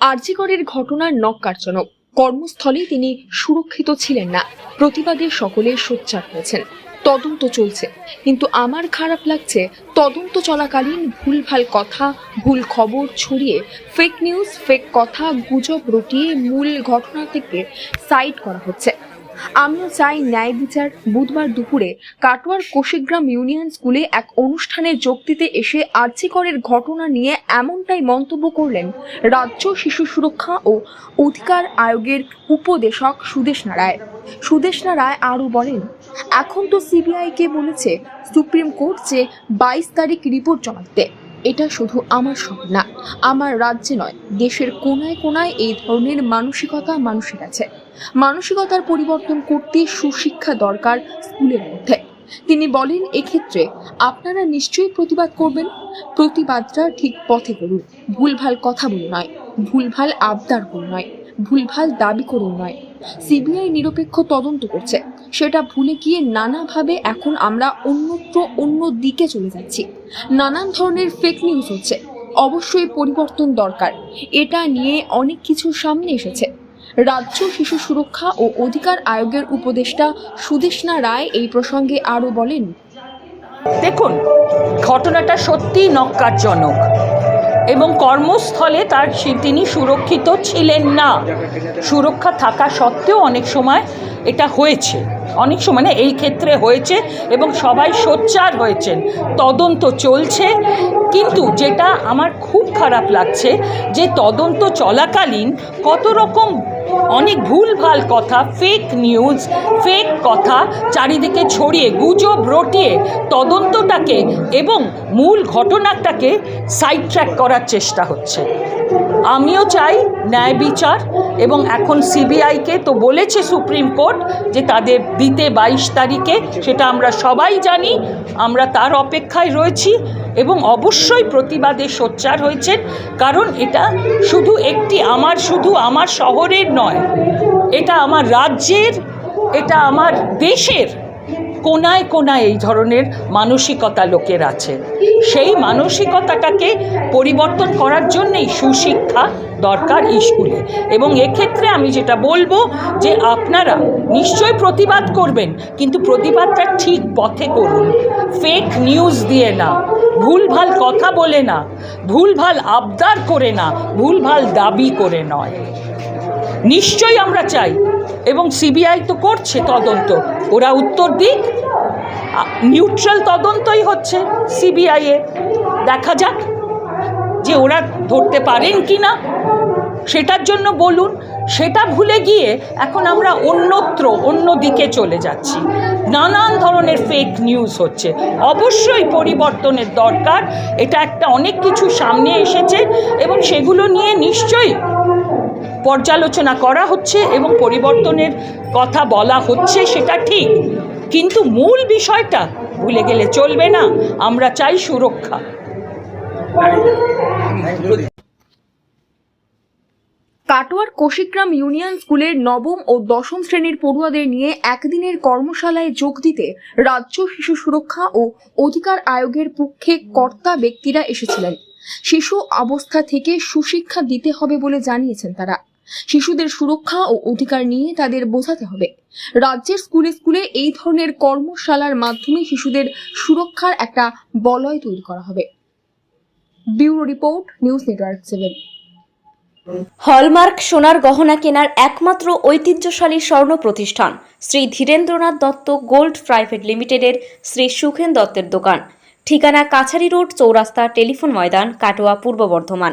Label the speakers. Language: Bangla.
Speaker 1: আরজিকরের ঘটনার নক্কারজনক কর্মস্থলে তিনি সুরক্ষিত ছিলেন না। প্রতিবাদে সকলে সোচ্চার হয়েছেন। তদন্ত চলছে। কিন্তু আমার খারাপ লাগছে, তদন্ত চলাকালীন ভুল ভালো কথা, ভুল খবর ছড়িয়ে ফেক নিউজ ফেক কথা, গুজব রটিয়ে মূল ঘটনা থেকে সাইড করা হচ্ছে। আমিও চাই ন্যায় বিচার। বুধবার দুপুরে কাটোয়ার কোশিগ্রাম ইউনিয়ন স্কুলে এক অনুষ্ঠানে যোগ দিতে এসে আর্যিকরের ঘটনা নিয়ে এমনটাই মন্তব্য করলেন রাজ্য শিশু সুরক্ষা ও অধিকার আয়োগের উপদেশক সুদেশনা রায় সুদেশনা রায় আরও বলেন, এখন তো সিবিআইকে বলেছে সুপ্রিম কোর্ট যে বাইশ তারিখ রিপোর্ট জমা দিতে। এটা শুধু আমার শহর না, আমার রাজ্যে নয়, দেশের কোনায় কোনায় এই ধরনের মানসিকতা মানুষের আছে। মানসিকতার পরিবর্তন করতে সুশিক্ষা দরকার স্কুলের মধ্যে। তিনি বলেন, এক্ষেত্রে আপনারা নিশ্চয়ই প্রতিবাদ করবেন। প্রতিবাদটা ঠিক পথে করুন। ভুলভাল কথা বলে নয়। ভুলভাল আবদার করে নয়। ভুলভাল দাবি করে নয়। সিবিআই নিরপেক্ষ তদন্ত করছে। সেটা ভুলে গিয়ে নানাভাবে এখন আমরা অন্যত্র অন্য দিকে চলে যাচ্ছি। নানান ধরনের ফেক নিউজ হচ্ছে। অবশ্যই পরিবর্তন দরকার। এটা নিয়ে অনেক কিছু সামনে এসেছে। রাজ্য শিশু সুরক্ষা ও অধিকার আয়োগের উপদেষ্টা সুদেশনা রায় এই প্রসঙ্গে আরও বলেন।
Speaker 2: দেখুন, ঘটনাটা সত্যি নক্কারজনক এবং কর্মস্থলে তার তিনি সুরক্ষিত ছিলেন না। সুরক্ষা থাকা সত্ত্বেও অনেক সময় এটা হয়েছে। অনেক সময় মানে এই ক্ষেত্রে হয়েছে এবং সবাই সোচ্চার হয়েছেন। তদন্ত চলছে। কিন্তু যেটা আমার খুব খারাপ লাগছে যে তদন্ত চলাকালীন কত রকম অনেক ভুলভাল কথা ফেক নিউজ ফেক কথা চারিদিকে ছড়িয়ে, গুজব রটিয়ে তদন্তটাকে এবং মূল ঘটনাটাকে সাইড ট্র্যাক করার চেষ্টা হচ্ছে। আমিও চাই ন্যায় বিচার এবং এখন সিবিআইকে তো বলেছে সুপ্রিম কোর্ট যে তাদের দিতে বাইশ তারিখে, সেটা আমরা সবাই জানি, আমরা তার অপেক্ষায় রয়েছি এবং অবশ্যই প্রতিবাদে সোচ্চার হয়েছেন, কারণ এটা শুধু একটি আমার, শুধু আমার শহরের নয়, এটা আমার রাজ্যের, এটা আমার দেশের কোনায় কোনায় এই ধরনের মানসিকতা লোকের আছে। সেই মানসিকতাটাকে পরিবর্তন করার জন্যেই সুশিক্ষা দরকার স্কুলে। এবং এক্ষেত্রে আমি যেটা বলব যে আপনারা নিশ্চয়ই প্রতিবাদ করবেন, কিন্তু প্রতিবাদটা ঠিক পথে করুন। ফেক নিউজ দিয়ে না, ভুলভাল কথা বলে না, ভুলভাল আবদার করে না, ভুলভাল দাবি করে নয়। নিশ্চয়ই আমরা চাই। এবং সিবিআই তো করছে তদন্ত। ওরা উত্তর দিক নিউট্রাল তদন্তই হচ্ছে সিবিআইয়ে দেখা যাক যে ওরা ধরতে পারেন কি না সেটার জন্য বলুন, সেটা ভুলে গিয়ে এখন আমরা অন্যত্র, অন্য দিকে চলে যাচ্ছি। নানান ধরনের ফেক নিউজ হচ্ছে। অবশ্যই পরিবর্তনের দরকার। এটা একটা অনেক কিছু সামনে এসেছে এবং সেগুলো নিয়ে নিশ্চয়ই পর্যালোচনা করা হচ্ছে এবং পরিবর্তনের কথা বলা হচ্ছে, সেটা ঠিক। কিন্তু মূল বিষয়টা ভুলে গেলে চলবে না। আমরা চাই সুরক্ষা।
Speaker 1: কাটোয়ার কোশিগ্রাম ইউনিয়ন স্কুলের নবম ও দশম শ্রেণির পড়ুয়াদের নিয়ে একদিনের কর্মশালায় যোগ দিতে রাজ্য শিশু সুরক্ষা ও অধিকার আয়োগের পক্ষে কর্তা ব্যক্তিরা এসেছিলেন। শিশু অবস্থা থেকে সুশিক্ষা দিতে হবে বলে জানিয়েছেন তারা। শিশুদের সুরক্ষা ও অধিকার নিয়ে তাদের বোঝাতে হবে। রাজ্যের স্কুলে স্কুলে এই ধরনের কর্মশালার মাধ্যমে শিশুদের সুরক্ষার একটা বলয় তৈরি করা হবে। Bureau report, news network seven.
Speaker 3: Hallmark সোনার গহনা কেনার একমাত্র ঐতিহ্যশালী স্বর্ণ প্রতিষ্ঠান শ্রী ধীরেন্দ্রনাথ দত্ত গোল্ড প্রাইভেট লিমিটেডের শ্রী সুখেন দত্তের দোকান। ঠিকানা কাছারি রোড, চৌরাস্তা টেলিফোন ময়দান, কাটোয়া, পূর্ব বর্ধমান।